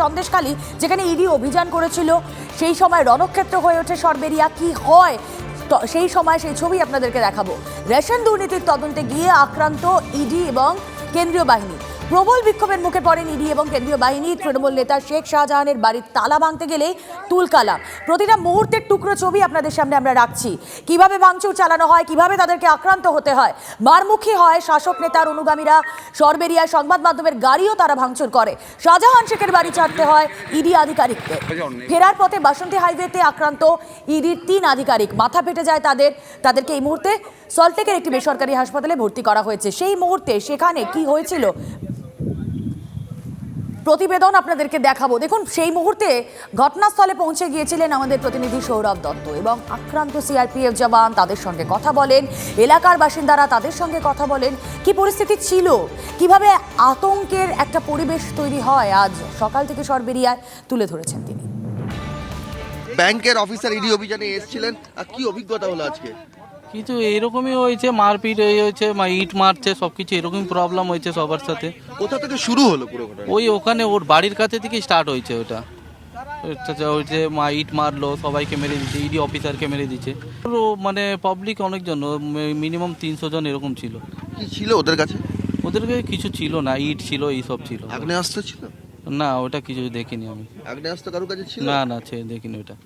সন্দেশখালী, যেখানে ইডি অভিযান করেছিল। সেই সময় রণক্ষেত্র হয়ে ওঠে সরবেরিয়া। কি হয়? সেই সময় সেই ছবি আপনাদেরকে দেখাবো। রেশন দুর্নীতির তদন্তে গিয়ে আক্রান্ত ইডি এবং কেন্দ্রীয় বাহিনী। প্রবল বিক্ষোভের মুখে পড়েন ইডি এবং কেন্দ্রীয় বাহিনী। তৃণমূল নেতা শেখ শাহজাহানের বাড়ির তালা ভাঙতে গেলেই তুলকালাম প্রতিটা মুহূর্তের টুকরো ছবি আপনাদের সামনে আমরা রাখছি। কীভাবে ভাঙচুর চালানো হয়, কীভাবে তাদেরকে আক্রান্ত হতে হয়, মারমুখী হয় শাসক নেতার অনুগামীরা। সরবেরিয়া সংবাদ মাধ্যমের গাড়িও তারা ভাঙচুর করে। শাহজাহান শেখের বাড়ি ছাড়তে হয় ইডি আধিকারিককে। ফেরার পথে বাসন্তী হাইওয়েতে আক্রান্ত ইডির তিন আধিকারিক। মাথা ফেটে যায় তাদের। তাদেরকে এই মুহূর্তে সল্টলেকের একটি বেসরকারি হাসপাতালে ভর্তি করা হয়েছে। সেই মুহূর্তে সেখানে কি হয়েছিল প্রতিবেদন আপনাদেরকে দেখাবো। দেখুন, সেই মুহূর্তে ঘটনাস্থলে পৌঁছে গিয়েছিলেন আমাদের প্রতিনিধি সৌরভ দত্ত এবং আক্রান্ত সিআরপিএফ জওয়ান তাদের সঙ্গে কথা বলেন, এলাকার বাসিন্দারা তাদের সঙ্গে কথা বলেন, কি পরিস্থিতি ছিল, কীভাবে আতঙ্কের একটা পরিবেশ তৈরি হয়, আজ সকাল থেকে সরবেরিয়ায় তুলে ধরেছেন তিনি। ব্যাংকের অফিসার ইডি অভিযানে এসেছিলেন কি অভিজ্ঞতা হলো আজকে? কিছু এরকমই হয়েছে মারপিট এই হয়েছে মা ইট মারছে সবকিছু এরকমই প্রবলেম হয়েছে সবার সাথে। কোথা থেকে শুরু হলো পুরো ঘটনা ওই ওখানে ওর বাড়ির কাছে থেকে স্টার্ট হয়েছে ওটা। ওটা যা হয়েছে মা ইট মারলো সবাইকে মেরে দিচ্ছে ইডি অফিসারকে মেরে দিচ্ছে পুরো মানে পাবলিক অনেকজন মিনিমাম তিনশো জন এরকম ছিল। কি ছিল ওদের কাছে? ওদেরকে কিছু ছিল না ইট ছিল এইসব ছিল। আগ্নেয়াস্ত্র ছিল? না ওটা কিছু দেখিনি আমি। আগ্নেয়াস্ত্র কারোর কাছে ছিল? না না ছে দেখিনি ওটা।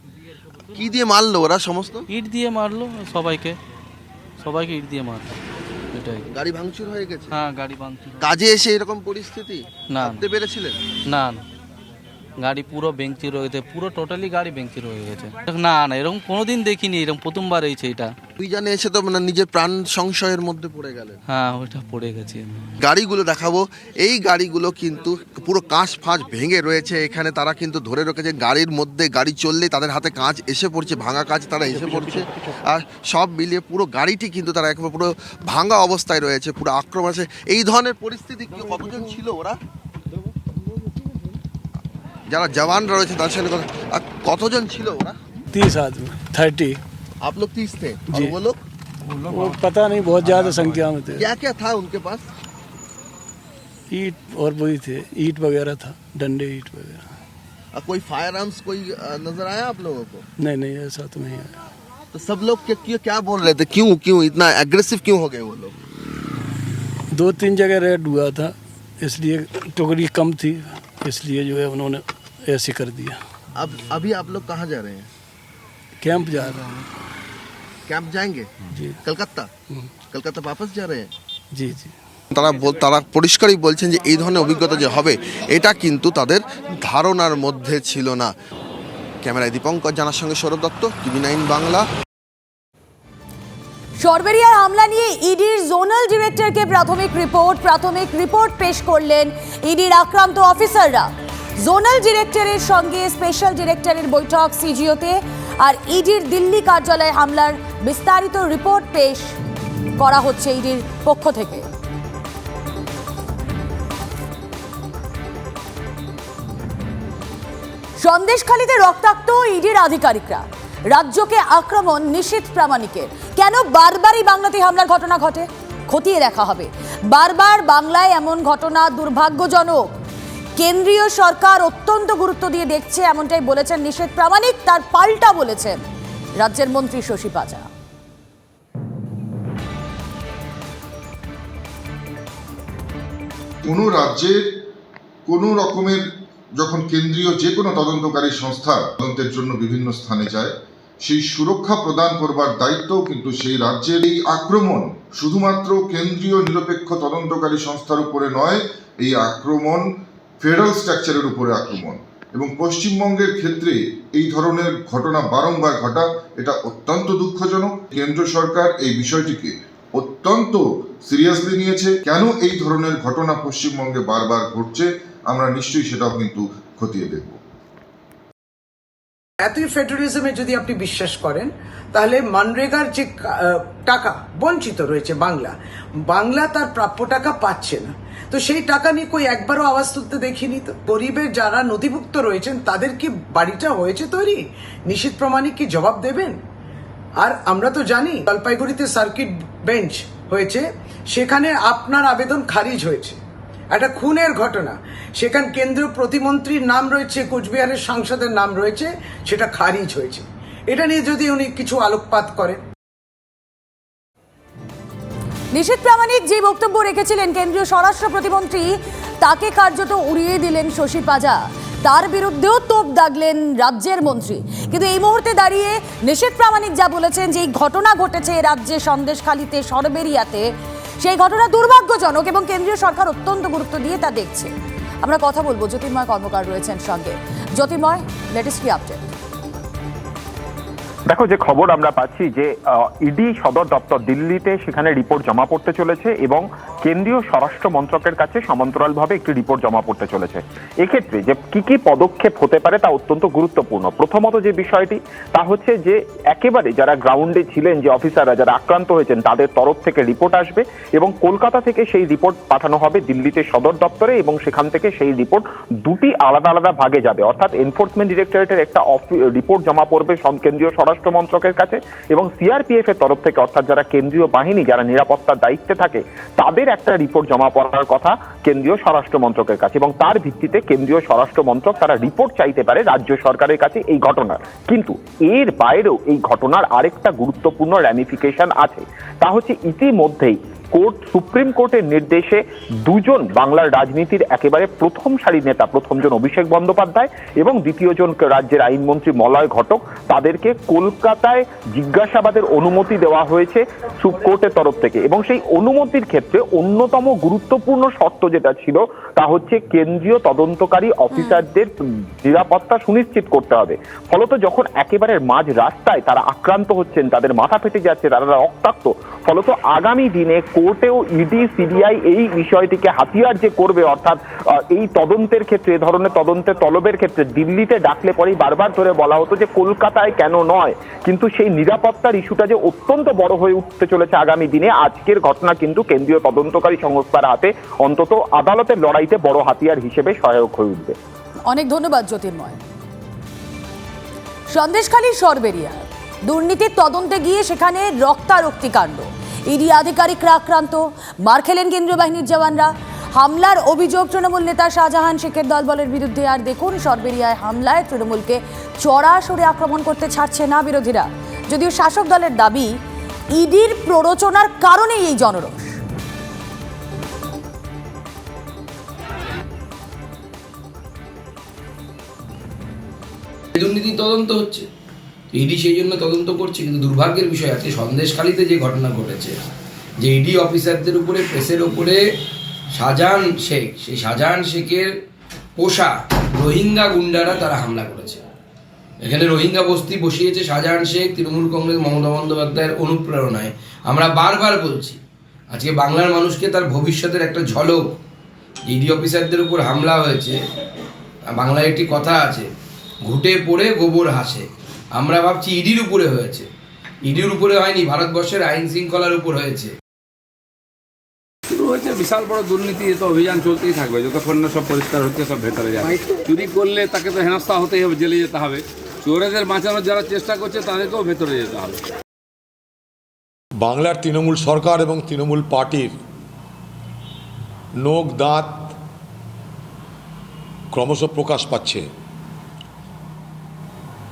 কি দিয়ে মারলো ওরা সমস্ত? ইট দিয়ে মারলো সবাইকে। সবাইকে ইট দিয়ে মার এটাই। গাড়ি ভাঙচুর হয়ে গেছে? হ্যাঁ গাড়ি ভাঙচুর কাজে এসে এরকম পরিস্থিতি? না। ভাবতে পেরেছিলেন? না না। গাড়ি পুরো বেঞ্চি রয়েছে পুরো টোটালি গাড়ি বেঞ্চি রয়ে গেছে। না না এরকম কোনোদিন দেখিনি এরকম প্রথমবার হয়েছে এটা। অভিযানে এসে তো মানে নিজের প্রাণ সংশয়ের মধ্যে পড়ে গেলেন হ্যাঁ ওইটা পড়ে গেছে। গাড়িগুলো দেখাবো এই গাড়িগুলো কিন্তু পুরো কাঁচ ফাঁচ ভেঙে রয়েছে এখানে তারা কিন্তু ধরে রেখেছে গাড়ির মধ্যে গাড়ি চললেই তাদের হাতে কাঁচ এসে পড়ছে ভাঙা কাঁচ তারা এসে পড়ছে আর সব মিলিয়ে পুরো গাড়িটি কিন্তু তারা একবার পুরো ভাঙা অবস্থায় রয়েছে পুরো আক্রমণ আছে। এই ধরনের পরিস্থিতি কি কতজন ছিল ওরা? যারা জওয়ানরা রয়েছে তাদের সঙ্গে কথা- আর কতজন ছিল ওরা तीस आदमी थर्टी आप लोग तीस थे और जी। वो लोग वो पता नहीं बहुत ज्यादा संख्या में थे क्या क्या था उनके पास ईट और वही थे ईट वगैरह था डंडे ईट वगैरह और कोई फायर आर्म्स कोई अ, नजर आया आप लोगों को नहीं नहीं ऐसा तो नहीं आया तो सब लोग क्या क्या, क्या बोल रहे थे क्यों क्यों इतना एग्रेसिव क्यों हो गए वो लोग दो तीन जगह रेड हुआ था इसलिए टुकड़ी कम थी इसलिए जो है उन्होंने ऐसे कर दिया अब अभी आप लोग कहाँ जा रहे हैं कैंप जा रहा हूँ कैंप जाएंगे जी कलकत्ता कलकत्ता वापस जा रहे हैं जी जी তারা বল- তারা পরিষ্কারই বলছেন যে এই ধরনের অভিজ্ঞতা যে হবে এটা কিন্তু তাদের ধারণার মধ্যে ছিল না ক্যামেরায় দীপঙ্কর জানার সঙ্গে সৌরভ দত্ত টিভি নাইন বাংলা সরবেরিয়ার হামলা নিয়ে ইডির জোনাল ডিরেক্টরকে প্রাথমিক রিপোর্ট প্রাথমিক রিপোর্ট পেশ করলেন ইডির আক্রান্ত অফিসাররা জোনাল ডিরেক্টরের সঙ্গে স্পেশাল ডিরেক্টরের বৈঠক সিজিওতে আর ইডির দিল্লি কার্যালয়ে হামলার বিস্তারিত রিপোর্ট পেশ করা হচ্ছে ইডির পক্ষ থেকে। সন্দেশখালীতে রক্তাক্ত ইডির আধিকারিকরা। রাজ্যকে আক্রমণ নিষিদ্ধ প্রামাণিকের। কেন বারবারই বাংলাতে হামলার ঘটনা ঘটে? খতিয়ে দেখা হবে। বারবার বাংলায় এমন ঘটনা দুর্ভাগ্যজনক। কেন্দ্রীয় সরকার অত্যন্ত গুরুত্ব দিয়ে দেখছে, এমনটাই বলেছেন নিষেধ প্রামাণিক, তার পাল্টা বলেছেন রাজ্যের মন্ত্রী শশী পাজা কোনো রাজ্যের কোনো রকমের যখন কেন্দ্রীয় যে কোনো তদন্তকারী সংস্থা তদন্তের জন্য বিভিন্ন স্থানে যায়, সেই সুরক্ষা প্রদান করবার দায়িত্ব কিন্তু সেই রাজ্যের এই আক্রমণ, শুধুমাত্র কেন্দ্রীয় নিরপেক্ষ তদন্তকারী সংস্থার উপরে নয়, এই আক্রমণ ফেডারেল স্ট্রাকচারের উপরে আক্রমণ এবং পশ্চিমবঙ্গের ক্ষেত্রে এই ধরনের ঘটনা বারংবার ঘটা, এটা অত্যন্ত দুঃখজনক। কেন্দ্র সরকার এই বিষয়টিকে অত্যন্ত সিরিয়াসলি নিয়েছে। কেন এই ধরনের ঘটনা পশ্চিমবঙ্গে বারবার ঘটছে, আমরা নিশ্চয়ই সেটাও কিন্তু খতিয়ে দেখব। এতই ফেডারিজমে যদি আপনি বিশ্বাস করেন, তাহলে মানরেগার যে টাকা, বঞ্চিত রয়েছে বাংলা বাংলা তার প্রাপ্য টাকা পাচ্ছে না। তো সেই টাকা নিয়ে কই একবারও আওয়াজ তুলতে দেখিনি তো? গরিবের যারা নথিভুক্ত রয়েছেন, তাদের কি বাড়িটা হয়েছে তৈরি? নিশীত প্রমাণিক কি জবাব দেবেন? আর আমরা তো জানি, জলপাইগুড়িতে সার্কিট বেঞ্চ হয়েছে, সেখানে আপনার আবেদন খারিজ হয়েছে। একটা খুনের ঘটনা। সেখান কেন্দ্রীয় প্রতিমন্ত্রীর নাম রয়েছে, কোচবিহারের সাংসদের নাম রয়েছে, সেটা খারিজ হয়েছে। এটা নিয়ে যদি উনি কিছু আলোকপাত করেন। নিশীত প্রামাণিক যে বক্তব্য রেখেছিলেন কেন্দ্রীয় স্বরাষ্ট্র প্রতিমন্ত্রী, তাকে কার্যত উড়িয়ে দিলেন শশী পাজা। তার বিরুদ্ধেও তোপ দাগলেন রাজ্যের মন্ত্রী। কিন্তু এই মুহূর্তে দাঁড়িয়ে নিশীত প্রামাণিক যা বলেছেন যে এই ঘটনা ঘটেছে রাজ্যে সন্দেশখালিতে, সরবেরিয়াতে, সেই ঘটনা দুর্ভাগ্যজনক এবং কেন্দ্রীয় সরকার অত্যন্ত গুরুত্ব দিয়ে তা দেখছে। আমরা কথা বলব, জ্যোতির্ময় কর্মকার রয়েছেন সঙ্গে। জ্যোতির্ময় লেটেস্ট কি আপডেট দেখো, যে খবর আমরা পাচ্ছি যে ইডি সদর দপ্তর দিল্লিতে সেখানে রিপোর্ট জমা পড়তে চলেছে এবং কেন্দ্রীয় স্বরাষ্ট্র মন্ত্রকের কাছে সমান্তরালভাবে একটি রিপোর্ট জমা পড়তে চলেছে। এক্ষেত্রে যে কি কি পদক্ষেপ হতে পারে তা অত্যন্ত গুরুত্বপূর্ণ। প্রথমত যে বিষয়টি, তা হচ্ছে যে একেবারে যারা গ্রাউন্ডে ছিলেন, যে অফিসাররা যারা আক্রান্ত হয়েছেন, তাদের তরফ থেকে রিপোর্ট আসবে এবং কলকাতা থেকে সেই রিপোর্ট পাঠানো হবে দিল্লিতে সদর দপ্তরে এবং সেখান থেকে সেই রিপোর্ট দুটি আলাদা আলাদা ভাগে যাবে। অর্থাৎ এনফোর্সমেন্ট ডিরেক্টরেটের একটা রিপোর্ট জমা পড়বে কেন্দ্রীয় স্বরাষ্ট্র মন্ত্রকের কাছে এবং সিআরপিএফ এর তরফ থেকে, অর্থাৎ যারা কেন্দ্রীয় বাহিনী, যারা নিরাপত্তার দায়িত্বে থাকে, তাদের একটা রিপোর্ট জমা পড়ার কথা কেন্দ্রীয় স্বরাষ্ট্র মন্ত্রকের কাছে এবং তার ভিত্তিতে কেন্দ্রীয় স্বরাষ্ট্র মন্ত্রক তারা রিপোর্ট চাইতে পারে রাজ্য সরকারের কাছে এই ঘটনার। কিন্তু এর বাইরেও এই ঘটনার আরেকটা গুরুত্বপূর্ণ র্যামিফিকেশন আছে। তা হচ্ছে ইতিমধ্যেই কোর্ট, সুপ্রিম কোর্টের নির্দেশে দুজন বাংলার রাজনীতির একেবারে প্রথম সারি নেতা, প্রথমজন অভিষেক বন্দ্যোপাধ্যায় এবং দ্বিতীয়জন রাজ্যের আইনমন্ত্রী মলয় ঘটক, তাদেরকে কলকাতায় জিজ্ঞাসাবাদের অনুমতি দেওয়া হয়েছে কোর্টের তরফ থেকে। এবং সেই অনুমতির ক্ষেত্রে অন্যতম গুরুত্বপূর্ণ শর্ত যেটা ছিল, তা হচ্ছে কেন্দ্রীয় তদন্তকারী অফিসারদের নিরাপত্তা সুনিশ্চিত করতে হবে। ফলত যখন একেবারে মাঝ রাস্তায় তারা আক্রান্ত হচ্ছেন, তাদের মাথা ফেটে যাচ্ছে, তারা রক্তাক্ত, ফলত আগামী দিনে কোর্টেও ইডি, সিবিআই এই বিষয়টিকে হাতিয়ার যে করবে, অর্থাৎ এই তদন্তের ক্ষেত্রে, এ ধরনের তদন্তের তলবের ক্ষেত্রে দিল্লিতে ডাকলে পরেই বারবার ধরে বলা হতো যে কলকাতায় কেন নয়। কিন্তু সেই নিরাপত্তার ইস্যুটা যে অত্যন্ত বড় হয়ে উঠতে চলেছে আগামী দিনে, আজকের ঘটনা কিন্তু কেন্দ্রীয় তদন্তকারী সংস্থার হাতে অন্তত আদালতের লড়াইতে বড় হাতিয়ার হিসেবে সহায়ক হয়ে উঠবে। অনেক ধন্যবাদ, জ্যোতির্ময়। সন্দেশখালী সরবেরিয়া দুর্নীতির তদন্তে গিয়ে সেখানে রক্তারক্তি কাণ্ড। ইডি আধিকারিকরা আক্রান্ত। মার খেলেন কেন্দ্রীয় বাহিনীর জওয়ানরা। হামলার অভিযোগ তৃণমূল নেতা শাহজাহান শেখের দলবলের বিরুদ্ধে। আর দেখুন, সরবেরিয়ায় হামলায় তৃণমূলকে চড়াসড়ে আক্রমণ করতে ছাড়ছে না বিরোধীরা। যদিও শাসক দলের দাবি, ইডির প্ররোচনার কারণেই এই জনরোষ। দুর্নীতি তদন্ত হচ্ছে। ইডি সেই জন্য তদন্ত করছে, কিন্তু দুর্ভাগ্যের বিষয় আছে সন্দেশখালিতে যে ঘটনা ঘটেছে, যে ইডি অফিসারদের উপরে, প্রেসের উপরে শাহজাহান শেখ, সেই শাহজাহান শেখের পোষা রোহিঙ্গা গুন্ডারা তারা হামলা করেছে। এখানে রোহিঙ্গা বস্তি বসিয়েছে শাহজাহান শেখ, তৃণমূল কংগ্রেস, মমতা বন্দ্যোপাধ্যায়ের অনুপ্রেরণায়। আমরা বারবার বলছি, আজকে বাংলার মানুষকে তার ভবিষ্যতের একটা ঝলক, ইডি অফিসারদের উপর হামলা হয়েছে, বাংলায় একটি কথা আছে, ঘুটে পড়ে গোবর হাসে। আমরা ভাবছি ইডির উপরে হয়েছে। ইডির উপরে হয়নি ভারতবর্ষের আইন শৃঙ্খলার উপর হয়েছে। শুরু হয়েছে বিশাল বড় দুর্নীতি তো অভিযান চলতেই থাকবে। যতক্ষণ না সব পরিষ্কার হচ্ছে সব ভেতরে যাবে চুরি করলে তাকে তো হেনস্থা হতেই হবে জেলে যেতে হবে। চোরেদের বাঁচানোর যারা চেষ্টা করছে তাদেরকেও ভেতরে যেতে হবে। বাংলার তৃণমূল সরকার এবং তৃণমূল পার্টির নোক দাঁত ক্রমশ প্রকাশ পাচ্ছে।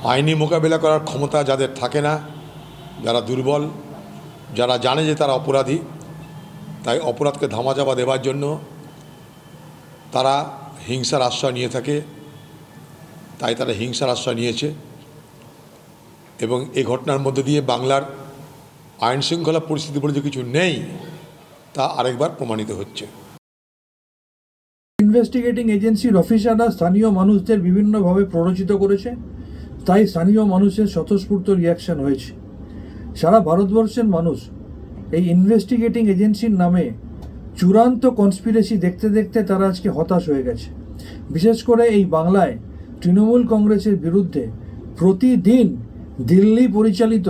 আইনি মোকাবিলা করার ক্ষমতা যাদের থাকে না, যারা দুর্বল, যারা জানে যে তারা অপরাধী, তাই অপরাধকে ধামাচাপা দেওয়ার জন্য তারা হিংসার আশ্রয় নিয়ে থাকে, তাই তারা হিংসার আশ্রয় নিয়েছে। এবং এই ঘটনার মধ্যে দিয়ে বাংলার আইন শৃঙ্খলা পরিস্থিতি বলে যে কিছু নেই, তা আরেকবার প্রমাণিত হচ্ছে। ইনভেস্টিগেটিং এজেন্সির অফিসাররা স্থানীয় মানুষদের বিভিন্নভাবে প্ররোচিত করেছে। তাই স্থানীয় মানুষের স্বতঃস্ফূর্ত রিয়াকশন হয়েছে। সারা ভারতবর্ষের মানুষ এই ইনভেস্টিগেটিং এজেন্সির নামে চূড়ান্ত কনস্পিরেসি দেখতে দেখতে তারা আজকে হতাশ হয়ে গেছে। বিশেষ করে এই বাংলায় তৃণমূল কংগ্রেসের বিরুদ্ধে প্রতিদিন দিল্লি পরিচালিত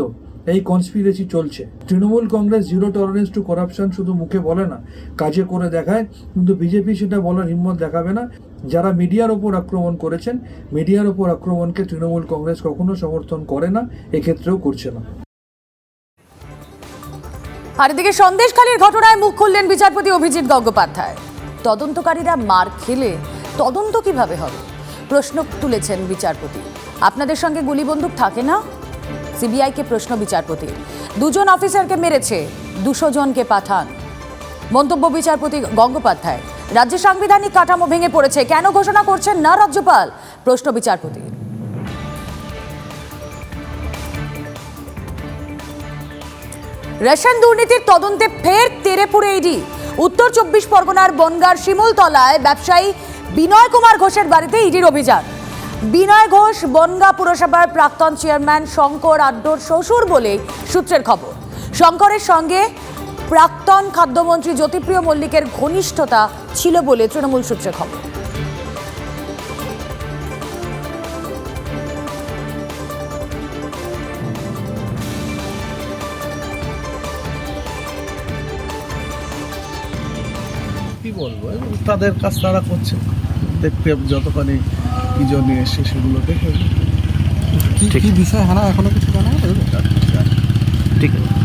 এই কনস্পিরেসি চলছে। Trinamool Congress zero tolerance to corruption শুধু মুখে বলে না, কাজে করে দেখায়, কিন্তু বিজেপি সেটা বলার হিম্মত দেখাবে না। যারা মিডিয়ার ওপর আক্রমণ করেছেন মিডিয়ার ওপর আক্রমণকে তৃণমূল কংগ্রেস কখনো সমর্থন করে না, এক্ষেত্রেও করছে না। আর এদিকে সন্দেশখালীর ঘটনায় মুখ খুললেন বিচারপতি অভিজিৎ গঙ্গোপাধ্যায়। তদন্তকারীরা মার খেলে তদন্ত কীভাবে হবে? প্রশ্ন তুলেছেন বিচারপতি। আপনাদের সঙ্গে গুলি বন্দুক থাকে না? সিবিআইকে প্রশ্ন বিচারপতি। দুজন অফিসারকে মেরেছে, দুশো জনকে পাঠান। মন্তব্য বিচারপতি গঙ্গোপাধ্যায় রাজ্যের সাংবিধানিক কাঠামো ভেঙে পড়েছে, কেন ঘোষণা করছেন না রাজ্যপাল? প্রশ্ন বিচারপতি। রেশন দুর্নীতির তদন্তে ফের তেরেপুরে ইডি। উত্তর চব্বিশ পরগনার বনগার শিমুলতলায় ব্যবসায়ী বিনয় কুমার ঘোষের বাড়িতে ইডির অভিযান। বিনয় ঘোষ বনগা পুরসভার প্রাক্তন চেয়ারম্যান শঙ্কর আড্ডোর শ্বশুর বলে সূত্রের খবর। শঙ্করের সঙ্গে প্রাক্তন খাদ্যমন্ত্রী জ্যোতিপ্রিয় মল্লিকের ঘনিষ্ঠতা ছিল বলে তৃণমূল সূত্রে খবর। কি বলব? তাদের কাজ তারা করছে। দেখতে যতখানি কি জন্য এসছে সেগুলো দেখে। কি বিষয়? হারা এখনও কিছু জানা ঠিক। আছে